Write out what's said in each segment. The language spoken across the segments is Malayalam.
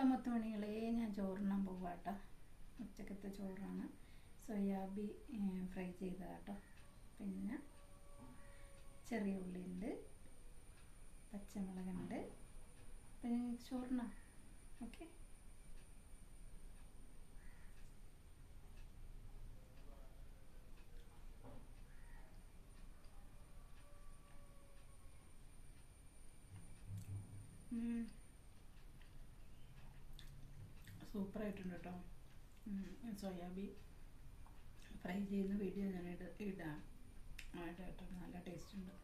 അപ്പം മണികളേ ഞാൻ ചോറിനാൻ പോവാട്ടോ. ഉച്ചക്കത്തെ ചോറാണ്. സോയാബി ഫ്രൈ ചെയ്തതാട്ടോ. പിന്നെ ചെറിയ ഉള്ളിയുണ്ട്. പച്ചമുളകുണ്ട്. പിന്നെ ചോറിന ഓക്കെ? സൂപ്പറായിട്ടുണ്ട് കേട്ടോ. സോയാബീൻ ഫ്രൈ ചെയ്യുന്ന വീഡിയോ ഞാൻ ഇട ഇടാം. ആയിട്ട് കേട്ടോ. നല്ല ടേസ്റ്റ് ഉണ്ട്.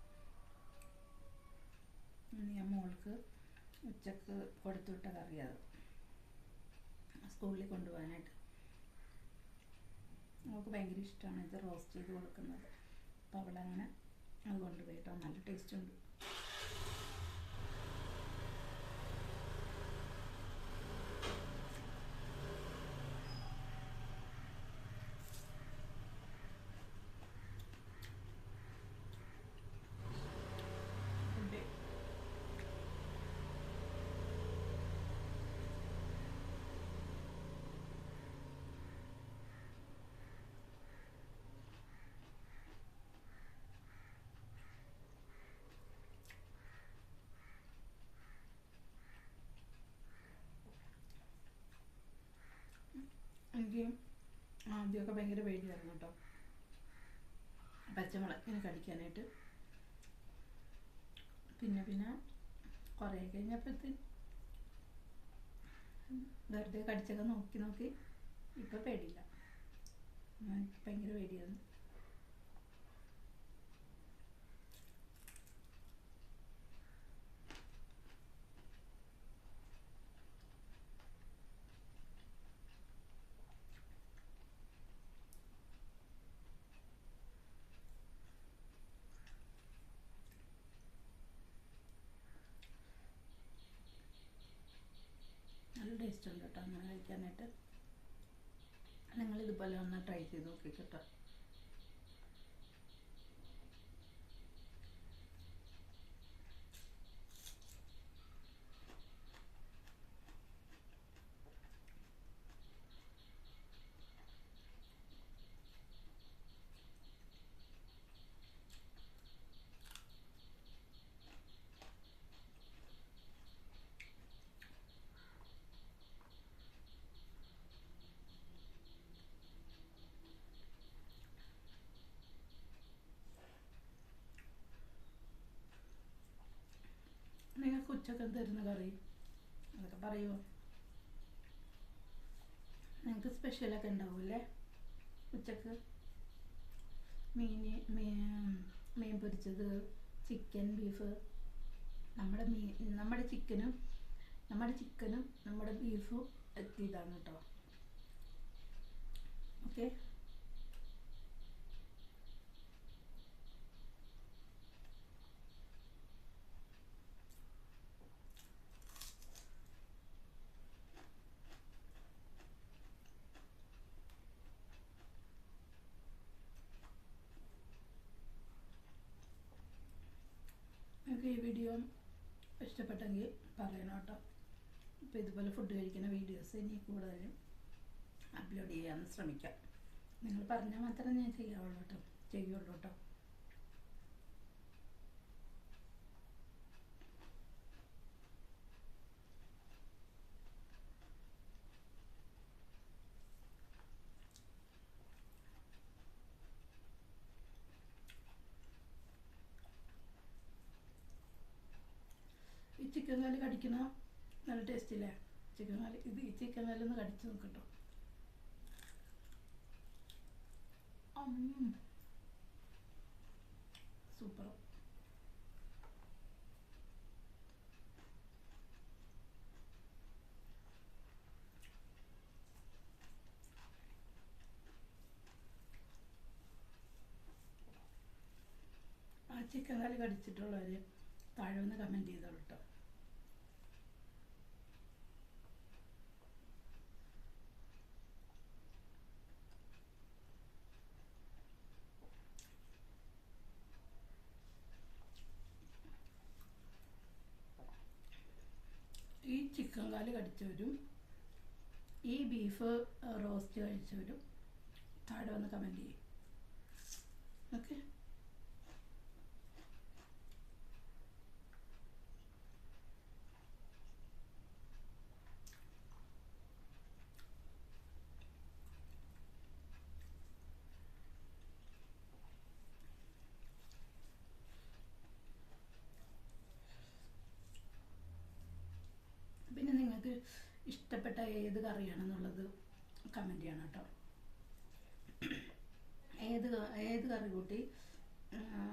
ഞാൻ മോൾക്ക് ഉച്ചയ്ക്ക് കൊടുത്തുവിട്ട കറിയത് സ്കൂളിൽ കൊണ്ടുപോകാനായിട്ട്. അവൾക്ക് ഭയങ്കര ഇഷ്ടമാണ് ഇത് റോസ്റ്റ് ചെയ്ത് കൊടുക്കുന്നത്. അപ്പോൾ അവളങ്ങനെ അത് കൊണ്ടുപോയി കേട്ടോ. നല്ല ടേസ്റ്റ് ഉണ്ട് ഫുഡ് എനിക്ക് ആദ്യമൊക്കെ ഭയങ്കര പേടിയായിരുന്നു കേട്ടോ. പച്ചമുളക് ഇങ്ങനെ കടിക്കാനായിട്ട്. പിന്നെ പിന്നെ കുറേ കഴിഞ്ഞപ്പോഴത്തേന് വെറുതെ കടിച്ചൊക്കെ നോക്കി നോക്കി. ഇപ്പം പേടിയില്ല. ഭയങ്കര പേടിയായിരുന്നു. ഉണ്ട് കേട്ടോ. അങ്ങനെ കഴിക്കാനായിട്ട്. നിങ്ങൾ ഇതുപോലെ ഒന്ന് ട്രൈ ചെയ്ത് നോക്കി കേട്ടോ നിങ്ങൾക്ക് ഉച്ചയ്ക്ക് തരുന്ന കറി? അതൊക്കെ പറയുമോ നിങ്ങൾക്ക് സ്പെഷ്യലൊക്കെ ഉണ്ടാവില്ലേ ഉച്ചയ്ക്ക് മീൻ മീൻ പൊരിച്ചത് ചിക്കൻ ബീഫ് നമ്മുടെ മീൻ നമ്മുടെ ചിക്കനും നമ്മുടെ ചിക്കനും നമ്മുടെ ബീഫും എത്തിയതാണ് കേട്ടോ ഓക്കെ നിങ്ങൾക്ക് ഈ വീഡിയോ ഇഷ്ടപ്പെട്ടെങ്കിൽ പറയണം കേട്ടോ. അപ്പോൾ ഇതുപോലെ ഫുഡ് കഴിക്കുന്ന വീഡിയോസ് ഇനി കൂടുതലും അപ്ലോഡ് ചെയ്യാൻ ശ്രമിക്കാം. നിങ്ങൾ പറഞ്ഞാൽ മാത്രമേ ഞാൻ ചെയ്യാവുള്ളൂ കേട്ടോ. ചെയ്യുള്ളൂ കേട്ടോ ഈ ചിക്കൻ കാൽ കടിക്കണ നല്ല ടേസ്റ്റ് ഇല്ലേ ചിക്കൻ കാൽ ഇത് ഈ ചിക്കൻ കാൽ ഒന്ന് കടിച്ച് നോക്കട്ടോ. സൂപ്പർ ആ ചിക്കൻ കാൽ കടിച്ചിട്ടുള്ളവർ താഴെ ഒന്ന് കമന്റ് ചെയ്തോളൂ കേട്ടോ വരും കടിച്ചവരും ഈ ബീഫ് റോസ്റ്റ് കഴിച്ചവരും താഴെ വന്ന് കമന്റ് ചെയ്യും. ഓക്കെ പിന്നെ നിങ്ങൾക്ക് ഇഷ്ടപ്പെട്ട ഏത് കറിയാണെന്നുള്ളത് കമന്റ് ചെയ്യണം കേട്ടോ. ഏത് ഏത് കറി കൂട്ടി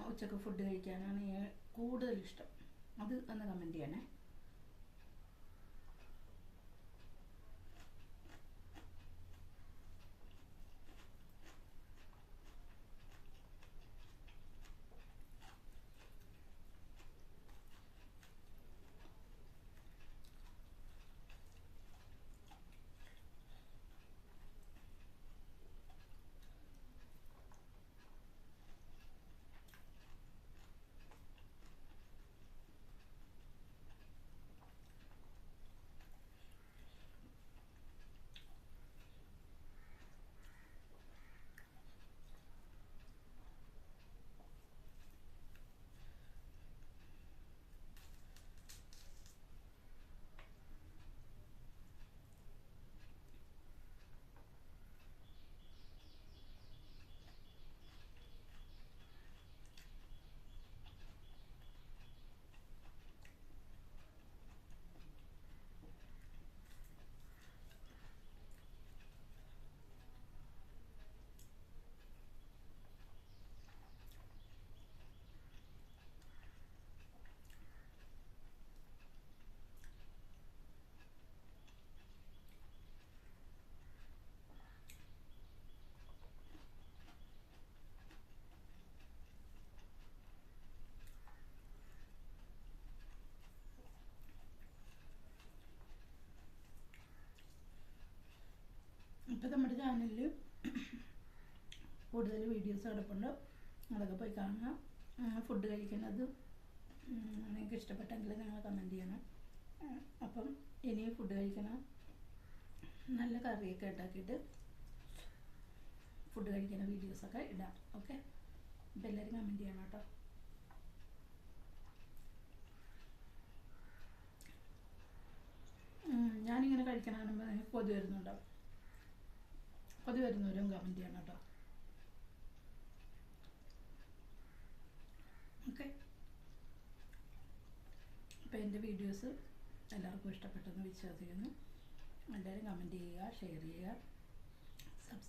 ഉച്ചയ്ക്ക് ഫുഡ് കഴിക്കാനാണ് കൂടുതൽ ഇഷ്ടം. അത് ഒന്ന് കമന്റ് ചെയ്യണേ ഇപ്പോൾ നമ്മുടെ ചാനലിൽ കൂടുതൽ വീഡിയോസ് കിടപ്പുണ്ട് അതൊക്കെ പോയി കാണുക ഫുഡ് കഴിക്കുന്നത് നിങ്ങൾക്ക് ഇഷ്ടപ്പെട്ടെങ്കിൽ നിങ്ങൾ കമന്റ് ചെയ്യണം. അപ്പം ഇനി ഫുഡ് കഴിക്കണം. നല്ല കറിയൊക്കെ ഉണ്ടാക്കിയിട്ട് ഫുഡ് കഴിക്കുന്ന വീഡിയോസൊക്കെ ഇടാം. ഓക്കെ അപ്പം എല്ലാവരും കമന്റ് ചെയ്യണം കേട്ടോ. ഞാനിങ്ങനെ കഴിക്കണ കൊതി വരുന്നുണ്ടോ കൊതി വരുന്നവരും കമന്റ് ചെയ്യണം കേട്ടോ ഓക്കെ. അപ്പോൾ എന്റെ വീഡിയോസ് എല്ലാവർക്കും ഇഷ്ടപ്പെട്ടെന്ന് വിശ്വസിക്കുന്നു. എല്ലാവരും കമന്റ് ചെയ്യുക ഷെയർ ചെയ്യുക.